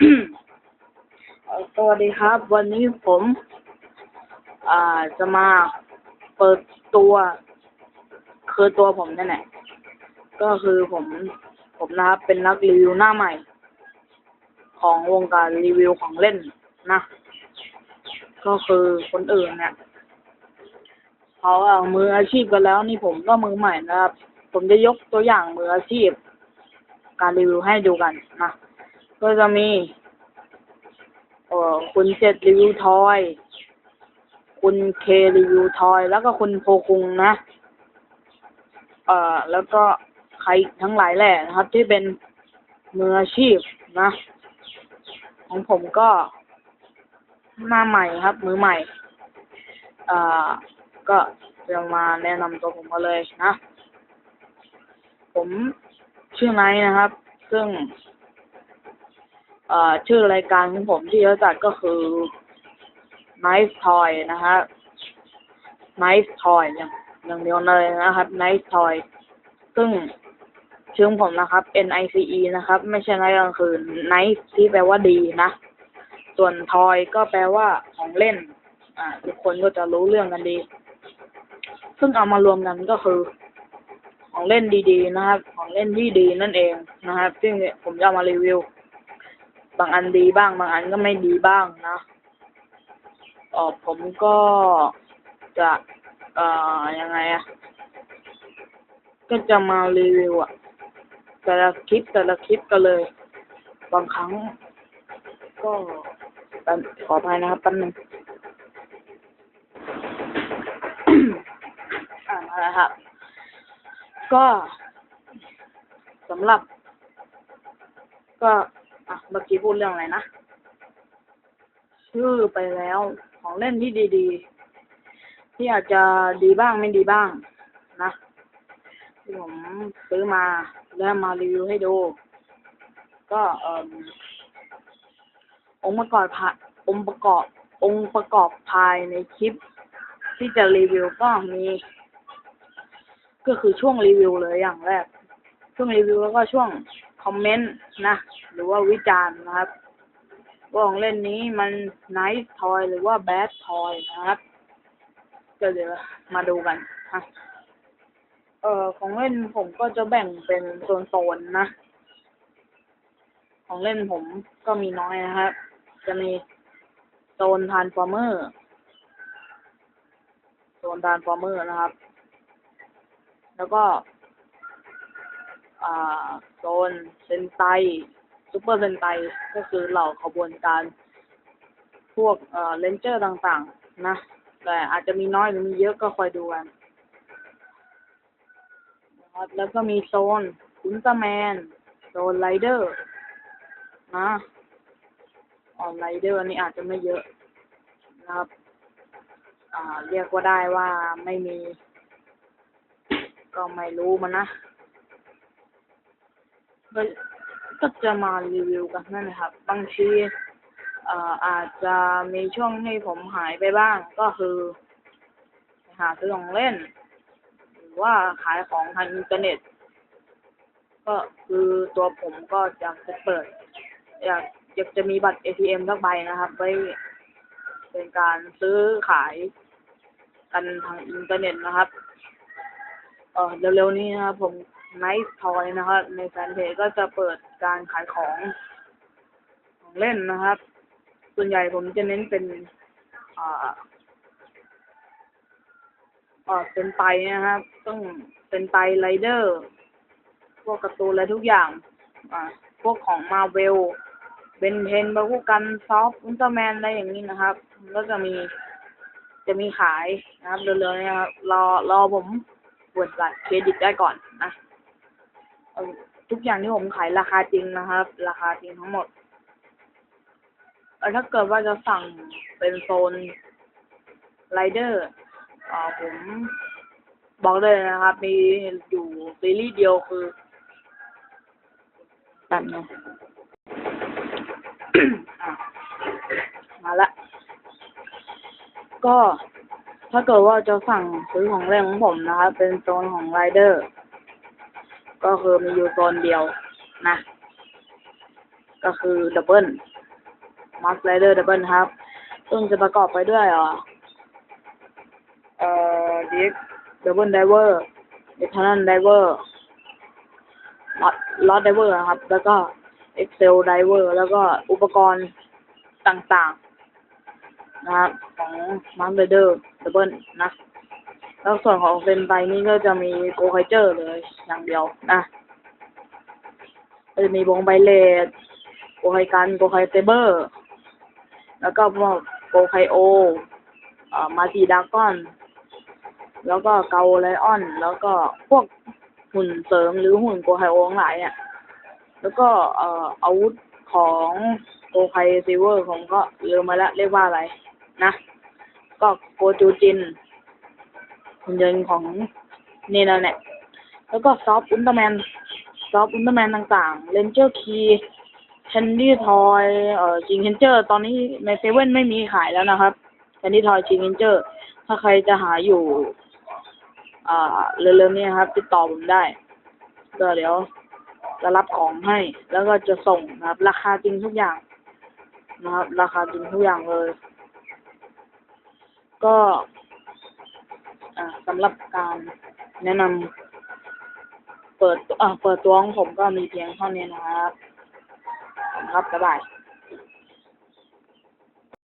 สวัสดีครับ วันนี้ผม อ่าจะมาเปิดตัว คือตัวผมนั่นแหละก็คือผม ผมนะครับเป็นนักรีวิวหน้าใหม่ ของวงการรีวิวของเล่นนะ ก็คือคนอื่นเนี่ยเขาเอามืออาชีพกันแล้วนี่ผมก็มือใหม่นะครับ ผมจะยกตัวอย่างมืออาชีพ การรีวิวให้ดูกันนะ ก็จะมีเอ่อคุณเจ็ดรีวิวทอย คุณเครีวิวทอย แล้วก็คุณโพคุงนะ เอ่อ แล้วก็ใครทั้งหลายแหล่นะครับ ที่เป็นมืออาชีพนะ ของผมก็หน้าใหม่ครับ มือใหม่ เอ่อ ก็จะมาแนะนำตัวผมมาเลยนะ ผมชื่อไนท์นะครับ ซึ่ง ชื่อรายการของผมที่เขาจัดก็คือ Nice Toy นะฮะ Nice Toy อย่างอย่างเดียวเลยนะครับ Nice Toy ซึ่งชื่อผมนะครับ N I C E นะครับ ไม่ใช่ไนท์ก็คือ Nice ที่แปลว่าดีนะ ส่วน Toy ก็แปลว่าของเล่น อ่า ทุกคนก็จะรู้เรื่องกันดี ซึ่งเอามารวมกันก็คือของเล่นดีๆนะครับ ของเล่นที่ดีนั่นเองนะครับ ซึ่งผมจะมารีวิว บางอันดีบ้าง บางอันก็ไม่ดีบ้างนะเออผมก็จะเอ่อยังไงอะก็จะมารีวิวอะแต่ละคลิปแต่ละคลิปกันเลย บางครั้ง ก็ขออภัยนะครับแป๊บนึงอ่ามาแล้วครับ ก็สำหรับ ก็ อะเมื่อกี้พูดเรื่องอะไรนะชื่อไปแล้ว ของเล่นที่ดีๆ ที่อาจจะดีบ้างไม่ดีบ้าง นะที่ผมซื้อมาแล้วมารีวิวให้ดู ก็เอ่อองค์ประกอบภายองค์ประกอบ องค์ประกอบภายในคลิป ที่จะรีวิวก็มีก็คือช่วงรีวิวเลยอย่างแรก ช่วงรีวิวแล้วก็ช่วง คอมเมนต์นะ หรือว่าวิจารณ์นะครับว่าของเล่นนี้มันไนท์ทอยหรือว่าแบดทอยนะครับ ก็เดี๋ยวมาดูกันฮะเอ่อของเล่นผมก็จะแบ่งเป็นโซนๆนะ ของเล่นผมก็มีน้อยนะครับ จะมีโซนทานฟอร์เมอร์โซนทานฟอร์เมอร์นะครับ แล้วก็ โซนเซนไตซูเปอร์เซนไตก็คือเหล่าขบวนการ พวกเออเลนเจอร์ต่างๆ นะ แต่อาจจะมีน้อยหรือมีเยอะก็คอยดูกันครับแล้วก็มีโซนอุลตาแมน โซนไรเดอร์นะออนไรเดอร์นี่อาจจะไม่เยอะนะครับ อ่า เรียกว่าได้ว่าไม่มี ก็ไม่รู้มันนะ ก็จะมารีวิวกันนั่นแหละครับ บางทีเอ่ออาจจะมีช่วงที่ผมหายไปบ้าง ก็คือหาซื้อของเล่น หรือว่าขายของทางอินเทอร์เน็ต ก็คือตัวผมก็อยากจะเปิด อยากอยากจะมีบัตร ATM สักใบนะครับ ไว้เป็นการซื้อขายกันทางอินเทอร์เน็ตนะครับ เออเร็วๆนี้นะครับผม ไนท์ทอยนะครับ ในแฟนเพจก็จะเปิดการขายของของเล่นนะครับ ส่วนใหญ่ผมจะเน้นเป็นอ่าเออเป็นไตนะครับ ต้องเป็นไตไรเดอร์พวกการ์ตูนอะไรทุกอย่าง อ่า พวกของมาเวลเบนเทนบาคูกันซอฟอุลตร้าแมนอะไรอย่างนี้นะครับ ก็จะมีจะมีขายนะครับเร็วๆนี้นะครับ รอรอผมเปิดบัตรเครดิตได้ก่อนนะ ทุกอย่างที่ผมขายราคาจริงนะครับ ราคาจริงทั้งหมดถ้าเกิดว่าจะสั่งเป็นโซนไรเดอร์อ่าผมบอกเลยนะครับ มีอยู่ซีรีส์เดียวคือแป๊บนึงอะมาละ ก็ถ้าเกิดว่าจะสั่งซื้อของเล่นของผมนะครับ เป็นโซนของไรเดอร์ ก็คือมีอยู่โซนเดียวนะ ก็คือดับเบิลมาร์คไรเดอร์ดับเบิลครับ ซึ่งจะประกอบไปด้วยเอ่อเอ่อดีดับเบิลไดเวอร์เอทานันไดเวอร์ลอตไดเวอร์ครับ แล้วก็เอ็กเซลไดเวอร์แล้วก็อุปกรณ์ต่างๆ นะครับของมาร์คไรเดอร์ดับเบิลนะ แล้วส่วนของเซนไตนี่ก็จะมีโกไคเจอร์เลยอย่างเดียวนะจะมีวงไบเลดโกไคกันโกไคเซเบอร์ แล้วก็พวกโกไคโออ่ามาจีดากอน แล้วก็เกาไลออน แล้วก็พวกหุ่นเสริมหรือหุ่นโกไคโอทั้งหลายเนี่ยแล้วก็เอ่ออาวุธของโกไคซิเวอร์ผมก็ลืมมาแล้วเรียกว่าอะไร นะ ก็โกจูจิน หุ่นยนต์ของนี่นั่นแหละแล้วก็ซอฟอุลตร้าแมนซอฟอุลตร้าแมนต่างๆเรนเจอร์คีแคนดี้ทอยเอ่อจิงเฮนเจอร์ ตอนนี้ในเซเว่นไม่มีขายแล้วนะครับแคนดี้ทอยจิงเฮนเจอร์ ถ้าใครจะหาอยู่อ่าเร็วๆนี้ครับ ติดต่อผมได้ก็เดี๋ยวจะรับของให้ แล้วก็จะส่งนะครับ ราคาจริงทุกอย่างนะครับ ราคาจริงทุกอย่างเลย ก็ สำหรับการแนะนำเปิดอ่าเปิดตัวของผมก็มีเพียงเท่านี้นะครับครับบ๊ายบาย